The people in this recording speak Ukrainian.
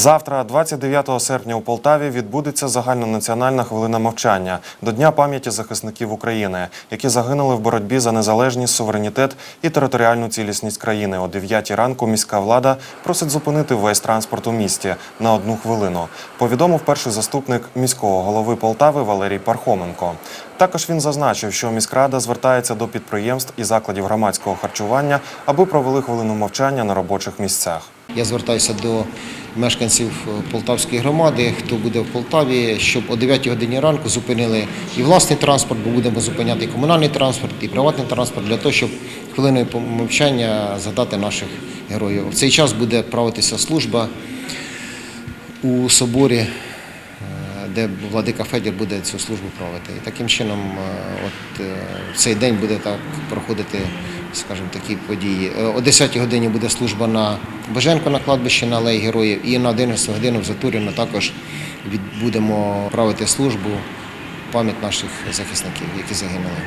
Завтра, 29 серпня, у Полтаві відбудеться загальнонаціональна хвилина мовчання до Дня пам'яті захисників України, які загинули в боротьбі за незалежність, суверенітет і територіальну цілісність країни. О 9 ранку міська влада просить зупинити весь транспорт у місті на одну хвилину. Повідомив перший заступник міського голови Полтави Валерій Пархоменко. Також він зазначив, що міськрада звертається до підприємств і закладів громадського харчування, аби провели хвилину мовчання на робочих місцях. Я звертаюся до мешканців Полтавської громади, хто буде в Полтаві, щоб о 9 годині ранку зупинили і власний транспорт, бо будемо зупиняти і комунальний транспорт, і приватний транспорт для того, щоб хвилиною мовчання згадати наших героїв. В цей час буде правитися служба у соборі, е, де владика Федір буде цю службу проводити. І таким чином, е, от е, цей день буде так проходити, скажімо, такі події. Е, О 10 годині буде служба на Боженко на кладбищі на Алеї Героїв, і на 11 годину в Затуріно також будемо правити службу пам'ять наших захисників, які загинули.